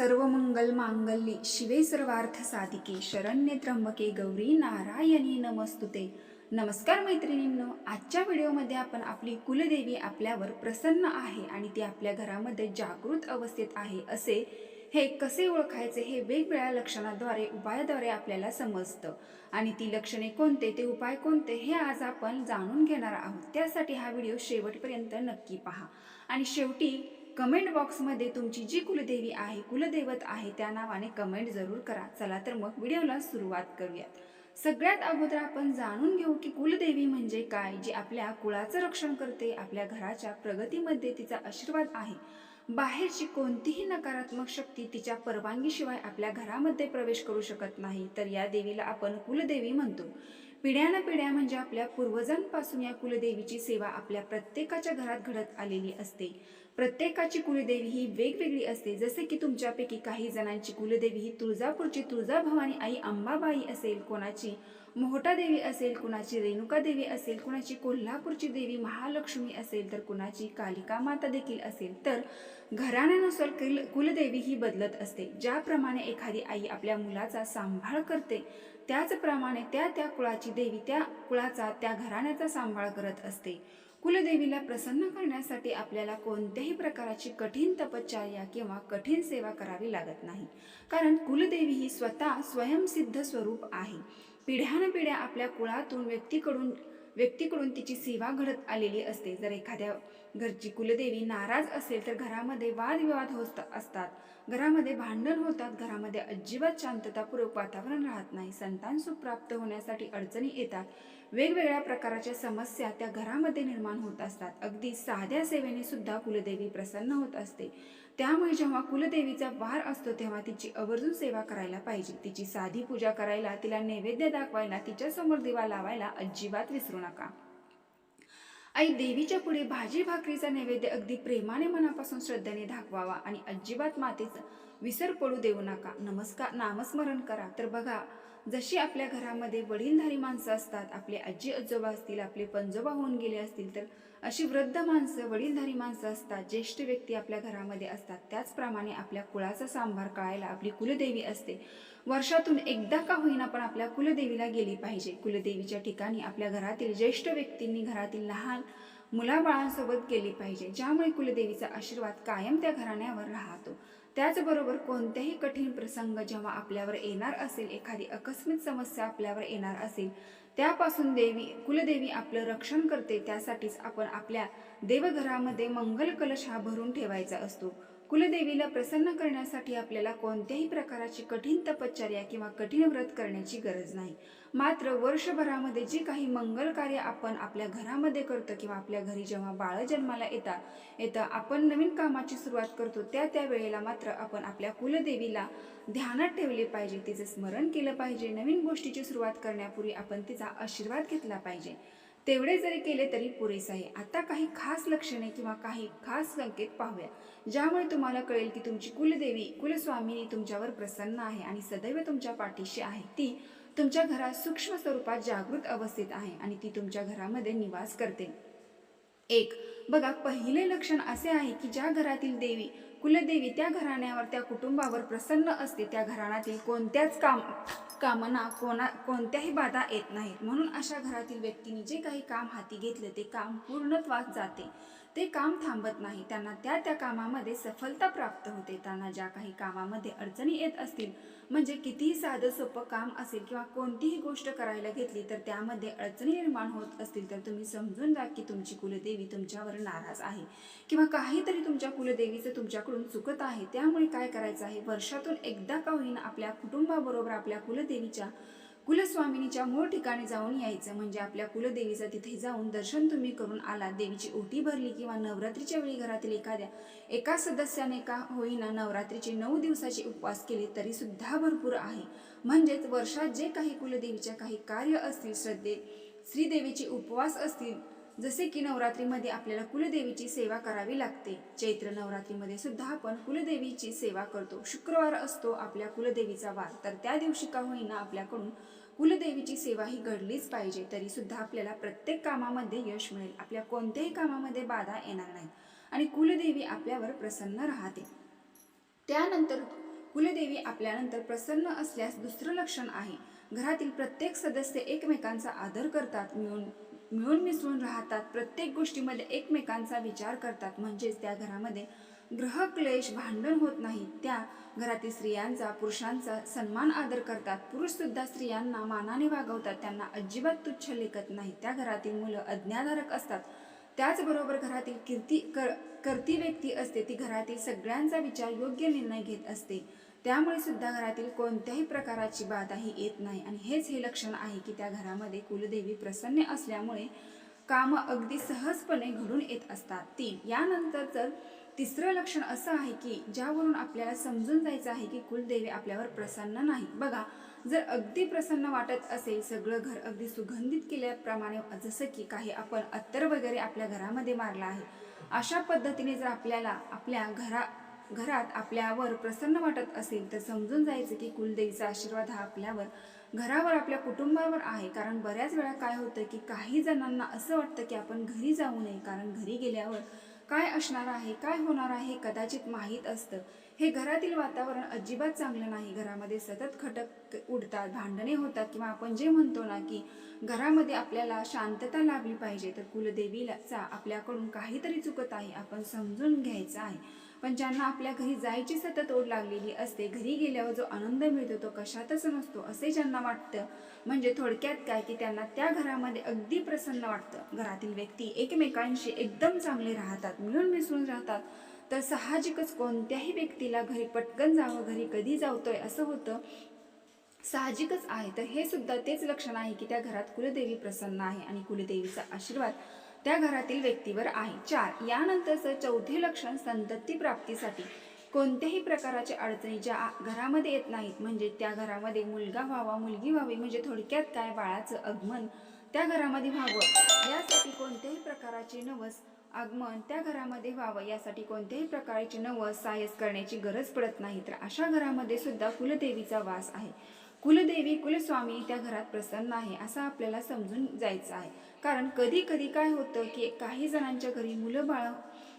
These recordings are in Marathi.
सर्व मंगल मांगल्ये शिवे सर्वार्थ साधिके शरण्य त्र्यंबके गौरी नारायणी नमस्तुते. नमस्कार मैत्रिणींनो आजच्या व्हिडिओमध्ये आपण आपली कुलदेवी आपल्यावर प्रसन्न आहे आणि ती आपल्या घरामध्ये जागृत अवस्थेत आहे असे हे कसे ओळखायचे हे वेगवेगळ्या लक्षणाद्वारे उपायाद्वारे आपल्याला समजतं. आणि ती लक्षणे कोणते ते उपाय कोणते हे आज आपण जाणून घेणार आहोत. त्यासाठी हा व्हिडिओ शेवटपर्यंत नक्की पहा. आणि शेवटी कमेंट बॉक्समध्ये तुमची जी कुलदेवी आहे कुलदैवत आहे त्या नावाने कमेंट जरूर करा. चला तर मग व्हिडिओला सुरुवात करूयात. सगळ्यात अगोदर आपण जाणून घेऊ की कुलदेवी म्हणजे काय जी आपल्या कुळाचं रक्षण करते आपल्या घराच्या प्रगतीमध्ये तिचा आशीर्वाद आहे. बाहेरची कोणतीही नकारात्मक शक्ती तिच्या परवानगीशिवाय आपल्या घरामध्ये प्रवेश करू शकत नाही. तर या देवीला आपण कुलदेवी म्हणतो. पिढ्यानपिढ्या म्हणजे आपल्या पूर्वजांपासून या कुलदेवीची सेवा आपल्या प्रत्येकाच्या घरात घडत आलेली असते. प्रत्येकाची कुलदेवी ही वेगवेगळी असते. जसे की तुमच्यापैकी काही जणांची कुलदेवी ही तुळजापूरची तुळजाभवानी आई अंबाबाई असेल कोणाची मोहटा देवी असेल कुणाची रेणुका देवी असेल कुणाची कोल्हापूरची देवी महालक्ष्मी असेल तर कुणाची कालिका माता देखील असेल तर घराण्यानुसार कुल कुलदेवी ही बदलत असते. ज्याप्रमाणे एखादी आई आपल्या मुलाचा सांभाळ करते त्याचप्रमाणे त्या त्या कुळाची देवी त्या कुळाचा त्या घराण्याचा सांभाळ करत असते. कुलदेवीला प्रसन्न करण्यासाठी आपल्याला कोणत्याही प्रकारची कठीण तपश्चर्या किंवा कठीण सेवा करावी लागत नाही. कारण कुलदेवी ही स्वतः स्वयंसिद्ध स्वरूप आहे. पिढ्यानपिढ्या आपल्या कुळातून व्यक्तीकडून व्यक्तीकडून तिची सेवा घडत आलेली असते. जर एखाद्या घरची कुलदेवी नाराज असेल तर घरामध्ये वादविवाद होत असतात. घरामध्ये भांडण होतात घरामध्ये अजिबात शांततापूर्वक वातावरण राहत नाही संतान सुख प्राप्त होण्यासाठी अडचणी येतात. वेगवेगळ्या प्रकारच्या समस्या त्या घरामध्ये निर्माण होत असतात. अगदी साध्या सेवेने सुद्धा कुलदेवी प्रसन्न होत असते. त्यामुळे जेव्हा कुलदेवीचा वार असतो तेव्हा तिची आवर्जून सेवा करायला पाहिजे. तिची साधी पूजा करायला तिला नैवेद्य दाखवायला तिच्यासमोर दिवा लावायला अजिबात विसरू नका. आई देवीच्या पुढे भाजी भाकरीचा नैवेद्य अगदी प्रेमाने मनापासून श्रद्धेने दाखवावा आणि अजिबात मातेचा विसर पडू देऊ नका. नमस्कार नामस्मरण करा. तर बघा जशी आपल्या घरामध्ये वडीलधारी माणसं असतात आपले आजी आजोबा असतील आपले पंजोबा होऊन गेले असतील तर अशी वृद्ध माणसं वडीलधारी माणसं असतात ज्येष्ठ व्यक्ती आपल्या घरामध्ये असतात. त्याचप्रमाणे आपल्या कुळाचा सांभार कळायला आपली कुलदेवी असते. वर्षातून एकदा का होईना पण आपल्या कुलदेवीला गेली पाहिजे. कुलदेवीच्या ठिकाणी आपल्या घरातील ज्येष्ठ व्यक्तींनी घरातील लहान मुलाबाळांसोबत गेली पाहिजे. ज्यामुळे कुलदेवीचा आशीर्वाद कायम त्या घराण्यावर राहतो. त्याचबरोबर कोणतेही कठीण प्रसंग जेव्हा आपल्यावर येणार असेल एखादी अकस्मित समस्या आपल्यावर येणार असेल त्यापासून देवी कुलदेवी आपलं रक्षण करते. त्यासाठीच आपण आपल्या देवघरामध्ये मंगल कलश हा भरून ठेवायचा असतो. कुलदेवीला प्रसन्न करण्यासाठी आपल्याला कोणत्याही प्रकारची कठीण तपश्चर्या किंवा कठीण व्रत करण्याची गरज नाही. मात्र वर्षभरामध्ये जे काही मंगल कार्य आपण आपल्या घरामध्ये करतो किंवा आपल्या घरी जेव्हा बाळ जन्माला येतात येतं आपण नवीन कामाची सुरुवात करतो त्या त्या वेळेला मात्र आपण आपल्या कुलदेवीला ध्यानात ठेवले पाहिजे तिचं स्मरण केलं पाहिजे नवीन गोष्टीची सुरुवात करण्यापूर्वी आपण तिचा आशीर्वाद घेतला पाहिजे. तेवढे जरी केले तरी पुरेसे आहे. आता काही खास लक्षणे किंवा काही खास संकेत पाहूया ज्यामुळे तुम्हाला कळेल की तुमची कुलदेवी कुलस्वामिनी तुमच्यावर प्रसन्न आहे आणि सदैव तुमच्या पाठीशी आहे. ती तुमच्या घरात सूक्ष्म स्वरूपात जागृत अवस्थेत आहे आणि ती तुमच्या घरामध्ये निवास करते. एक बघा पहिले लक्षण असे आहे की ज्या घरातील देवी कुलदेवी त्या घराण्यावर त्या कुटुंबावर प्रसन्न असते. त्या घराण्यातील कोणत्याच काम कामना कोणा कोणत्याही बाधा येत नाहीत. म्हणून अशा घरातील व्यक्तीने जे काही काम हाती घेतले ते काम पूर्णत्वास जाते. ते काम थांबत नाही. त्यांना त्या त्या कामामध्ये सफलता प्राप्त होते. त्यांना ज्या काही कामामध्ये अडचणी येत असतील म्हणजे कितीही साधं सोपं काम असेल किंवा कोणतीही गोष्ट करायला घेतली तर त्यामध्ये अडचणी निर्माण होत असतील तर तुम्ही समजून जा की तुमची कुलदेवी तुमच्यावर नाराज आहे. किंवा काहीतरी तुमच्या कुलदेवीचं तुमच्याकडून चुकत आहे. त्यामुळे काय करायचं आहे? वर्षातून एकदा का होईना आपल्या कुटुंबाबरोबर आपल्या कुलदेवीच्या कुलस्वामिनीच्या मूळ ठिकाणी जाऊन यायचं. म्हणजे आपल्या कुलदेवीचं तिथे जाऊन दर्शन तुम्ही करून आला. देवीची ओटी भरली किंवा नवरात्रीच्या वेळी घरातील एखाद्या एका सदस्याने का होईना नवरात्रीचे नऊ दिवसाचे उपवास केले तरी सुद्धा भरपूर आहे. म्हणजेच वर्षात जे काही कुलदेवीच्या काही कार्य असतील श्रद्धे श्रीदेवीचे उपवास असतील जसे की नवरात्रीमध्ये आपल्याला कुलदेवीची सेवा करावी लागते. चैत्र नवरात्रीमध्ये सुद्धा आपण कुलदेवीची सेवा करतो. शुक्रवार असतो आपल्या कुलदेवीचा वार. तर त्या दिवशी का होईना आपल्याकडून कुलदेवीची सेवा ही घडलीच पाहिजे. तरी सुद्धा आपल्याला प्रत्येक कामामध्ये यश मिळेल. आपल्या कोणत्याही कामामध्ये बाधा येणार नाही. आणि कुलदेवी आपल्यावर प्रसन्न राहते. त्यानंतर कुलदेवी आपल्यानंतर प्रसन्न असल्यास दुसरं लक्षण आहे. घरातील प्रत्येक सदस्य एकमेकांचा आदर करतात. मिळून मिळून मिसळून राहतात. प्रत्येक गोष्टीमध्ये एकमेकांचा विचार करतात. म्हणजेच त्या घरामध्ये ग्रहक्लेश भांडण होत नाही. त्या घरातील स्त्रियांचा पुरुषांचा सन्मान आदर करतात. पुरुषसुद्धा स्त्रियांना मानाने वागवतात. त्यांना अजिबात तुच्छ लेखत नाही. त्या घरातील मुलं अज्ञाधारक असतात. त्याचबरोबर घरातील कीर्ती कर करती व्यक्ती असते. ती घरातील सगळ्यांचा विचार योग्य निर्णय घेत असते. त्यामुळे सुद्धा घरातील कोणत्याही प्रकाराची बाधाही येत नाही. आणि हेच हे लक्षण आहे की त्या घरामध्ये कुलदेवी प्रसन्न असल्यामुळे कामं अगदी सहजपणे घडून येत असतात. तीन यानंतर तर तिसरं लक्षण असं आहे की ज्यावरून आपल्याला समजून जायचं आहे की कुलदेवी आपल्यावर प्रसन्न नाही. बघा जर अगदी प्रसन्न वाटत असेल सगळं घर अगदी सुगंधित केल्याप्रमाणे जसं की काही आपण अत्तर वगैरे आपल्या घरामध्ये मारला आहे अशा पद्धतीने जर आपल्याला आपल्या घरा घरात आपल्यावर प्रसन्न वाटत असेल तर समजून जायचं की कुलदेवीचा आशीर्वाद हा आपल्यावर घरावर आपल्या कुटुंबावर आहे. कारण बऱ्याच वेळा काय होतं की काही जणांना असं वाटतं की आपण घरी जाऊ नये कारण घरी गेल्यावर काय असणार आहे काय होणार आहे कदाचित माहीत असतं. हे घरातील वातावरण अजिबात चांगलं नाही. घरामध्ये सतत खटक उडतात भांडणे होतात किंवा आपण जे म्हणतो ना की घरामध्ये आपल्याला शांतता लाभली पाहिजे तर कुलदेवीलाचा आपल्याकडून काहीतरी चुकत आहे आपण समजून घ्यायचं आहे. पण ज्यांना आपल्या घरी जायची सतत ओढ लागलेली असते घरी गेल्यावर जो आनंद मिळतो तो कशातच नसतो असे ज्यांना वाटतं. म्हणजे थोडक्यात काय की त्यांना त्या घरामध्ये अगदी प्रसन्न वाटतं. घरातील व्यक्ती एकमेकांशी एकदम चांगले राहतात मिळून मिसळून राहतात. तर साहजिकच कोणत्याही व्यक्तीला घरी पटकन जावं घरी कधी जावतोय असं होतं साहजिकच आहे. तर हे सुद्धा तेच लक्षण आहे की त्या घरात कुलदेवी प्रसन्न आहे आणि कुलदेवीचा आशीर्वाद त्या घरातील व्यक्तीवर आहे. चार. यानंतरचं चौथे लक्षण संतती प्राप्तीसाठी. कोणत्याही प्रकाराच्या अडचणी ज्या घरामध्ये येत नाहीत म्हणजे त्या घरामध्ये मुलगा व्हावा मुलगी व्हावी म्हणजे थोडक्यात काय बाळाचं आगमन त्या घरामध्ये व्हावं यासाठी कोणत्याही प्रकाराचे नवस आगमन त्या घरामध्ये व्हावं यासाठी कोणत्याही प्रकारचे नवस सायस करण्याची गरज पडत नाही. तर अशा घरामध्ये सुद्धा कुलदेवीचा वास आहे. कुलदेवी कुलस्वामी त्या घरात प्रसन्न आहे असं आपल्याला समजून जायचं आहे. कारण कधी कधी काय होतं की काही जणांच्या घरी मुलं बाळ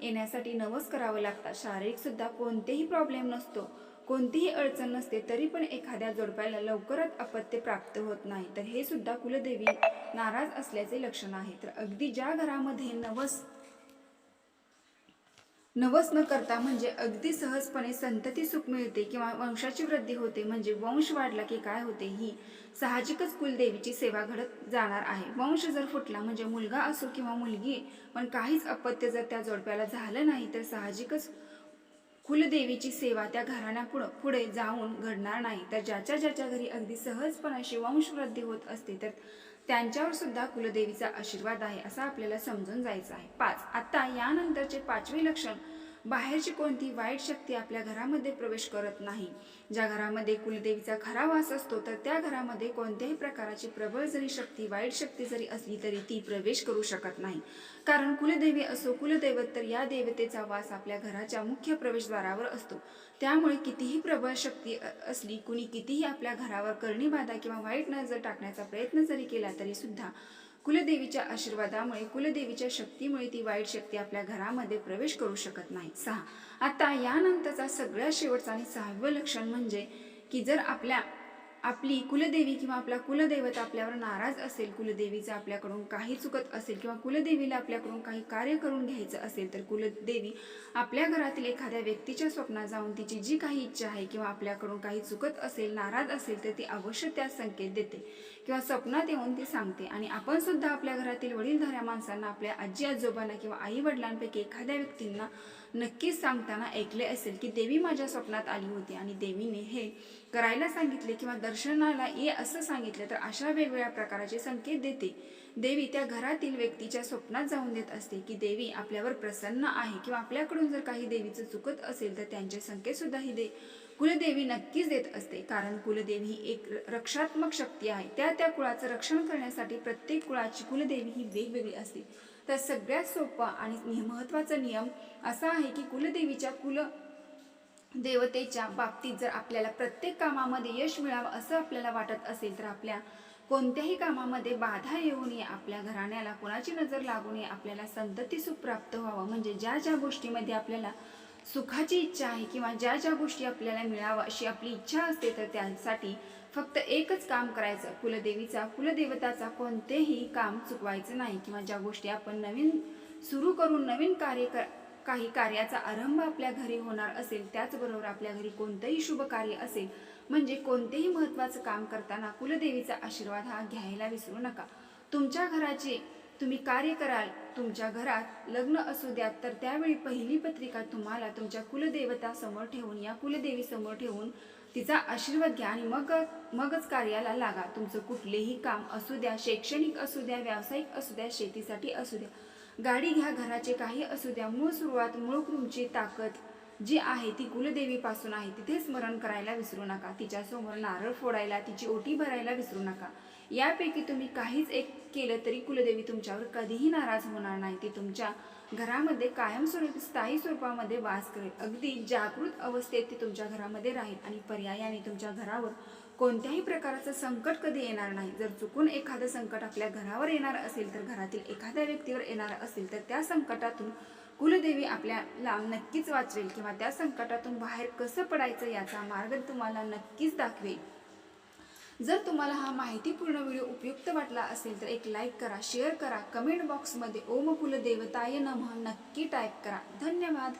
येण्यासाठी नवस करावं लागतात शारीरिकसुद्धा कोणतेही प्रॉब्लेम नसतो. कोणतीही अडचण नसते तरी पण एखाद्या जोडप्याला लवकरच अपत्य प्राप्त होत नाही. तर हे सुद्धा कुलदेवी नाराज असल्याचे लक्षण आहे. तर अगदी ज्या घरामध्ये नवस नवस न करता म्हणजे अगदी सहजपणे संतती सुख मिळते किंवा वंशाची वृद्धी होते म्हणजे वंश वाढला की काय होते ही साहजिकच कुलदेवीची सेवा घडत जाणार आहे. वंश जर फुटला म्हणजे मुलगा असो किंवा मुलगी पण काहीच अपत्य जर त्या जोडप्याला झालं नाही तर साहजिकच कुलदेवीची सेवा त्या घराण्यापुढं पुढे जाऊन घडणार नाही. तर ज्याच्या ज्याच्या घरी अगदी सहजपणाशी वंशवृद्धी होत असते तर त्यांच्यावर सुद्धा कुलदेवीचा आशीर्वाद आहे असं आपल्याला समजून जायचं आहे. पाच आता यानंतरचे पाचवे लक्षण बाहेरची कोणती वाईट शक्ती आपल्या घरामध्ये प्रवेश करत नाही. ज्या घरामध्ये कुलदेवीचा खरा वास असतो तर त्या घरामध्ये कोणत्याही प्रकाराची प्रबळ जरी शक्ती वाईट शक्ती जरी असली तरी ती प्रवेश करू शकत नाही. कारण कुलदेवी असो कुलदैवत तर या देवतेचा वास आपल्या घराच्या मुख्य प्रवेशद्वारावर असतो. त्यामुळे कितीही प्रबळ शक्ती असली कुणी कितीही आपल्या घरावर करणी बाधा किंवा वाईट नजर टाकण्याचा प्रयत्न जरी केला तरी सुद्धा कुलदेवीच्या आशीर्वादामुळे कुलदेवीच्या शक्तीमुळे ती वाईट शक्ती आपल्या घरामध्ये प्रवेश करू शकत नाही. सहा. आता यानंतरचा सगळ्यात शेवटचा आणि सहावं लक्षण म्हणजे की जर आपल्या आपली कुलदेवी किंवा आपला कुलदैवत आपल्यावर नाराज असेल कुलदेवीचं आपल्याकडून काही चुकत असेल किंवा कुलदेवीला आपल्याकडून काही कार्य करून घ्यायचं असेल तर कुलदेवी आपल्या घरातील एखाद्या व्यक्तीच्या स्वप्नात जाऊन तिची जी काही इच्छा आहे किंवा आपल्याकडून काही चुकत असेल नाराज असेल तर ती अवश्य त्यास संकेत देते. किंवा स्वप्नात येऊन ती सांगते. आणि आपण सुद्धा आपल्या घरातील वडीलधाऱ्या माणसांना आपल्या आजी आजोबांना किंवा आई वडिलांपैकी एखाद्या व्यक्तींना नक्कीच सांगताना ऐकले असेल की देवी माझ्या स्वप्नात आली होती आणि देवीने हे करायला सांगितले किंवा दर्शनाला ये असं सांगितलं तर अशा वेगवेगळ्या प्रकाराचे संकेत देते. देवी त्या घरातील व्यक्तीच्या स्वप्नात जाऊन देत असते की देवी आपल्यावर प्रसन्न आहे किंवा आपल्याकडून जर काही देवीचं चुकत असेल तर त्यांचे संकेत सुद्धा ही दे. कुलदेवी नक्कीच देत असते कारण कुलदेवी ही एक र- रक्षात्मक शक्ती आहे. त्या त्या कुळाचं रक्षण करण्यासाठी प्रत्येक कुळाची कुलदेवी ही वेगवेगळी असते. तर सगळ्यात सोपा आणि नि- महत्त्वाचा नियम असा आहे की कुलदेवीच्या कुल देवतेच्या बाबतीत जर आपल्याला प्रत्येक कामामध्ये यश मिळावं असं आपल्याला वाटत असेल तर आपल्या कोणत्याही कामामध्ये बाधा येऊ नये आपल्या घराण्याला कोणाची नजर लागू नये आपल्याला संतती सुख प्राप्त व्हावं. म्हणजे ज्या ज्या गोष्टीमध्ये आपल्याला सुखाची इच्छा आहे किंवा ज्या ज्या गोष्टी आपल्याला मिळावं अशी आपली इच्छा असते तर त्यासाठी फक्त एकच काम करायचं. कुलदेवीचा कुलदेवताचा कोणतेही काम चुकवायचं नाही किंवा ज्या गोष्टी आपण नवीन सुरू करून नवीन कार्य कर काही कार्याचा आरंभ आपल्या घरी होणार असेल त्याचबरोबर आपल्या घरी कोणतंही शुभ कार्य असेल म्हणजे कोणतेही महत्त्वाचं काम करताना कुलदेवीचा आशीर्वाद हा घ्यायला विसरू नका. तुमच्या घराचे तुम्ही कार्य कराल तुमच्या घरात लग्न असू द्या तर त्यावेळी पहिली पत्रिका तुम्हाला तुमच्या कुलदेवता समोर ठेवून या कुलदेवी समोर ठेवून तिचा आशीर्वाद घ्या आणि मग मगच कार्याला लागा. तुमचं कुठलेही काम असू द्या शैक्षणिक असू द्या व्यावसायिक असू द्या शेतीसाठी असू द्या गाडी घ्या घराचे काही असू द्या. मूळ सुरुवात मूळ तुमची ताकद जी आहे ती कुलदेवीपासून आहे. तिथे स्मरण करायला विसरू नका. तिच्यासमोर नारळ फोडायला तिची ओटी भरायला विसरू नका. यापैकी तुम्ही काहीच एक केलं तरी कुलदेवी तुमच्यावर कधीही नाराज होणार नाही. ती तुमच्या घरामध्ये कायमस्वरूपी स्थायी स्वरूपामध्ये वास करेल. अगदी जागृत अवस्थेत ती तुमच्या घरामध्ये राहील आणि पर्यायाने तुमच्या घरावर कोणत्याही प्रकारचं संकट कधी येणार नाही. जर चुकून एखादं संकट आपल्या घरावर येणार असेल तर घरातील एखाद्या व्यक्तीवर येणार असेल तर त्या संकटातून कुलदेवी आपल्याला नक्कीच वाचवेल किंवा त्या संकटातून बाहेर कसं पडायचं याचा मार्ग तुम्हाला नक्कीच दाखवेल. जर तुम्हाला हा माहितीपूर्ण व्हिडिओ उपयुक्त वाटला असेल तर एक लाईक करा शेअर करा कमेंट बॉक्समध्ये ओम कुलदेवताय नमः नक्की टाईप करा. धन्यवाद.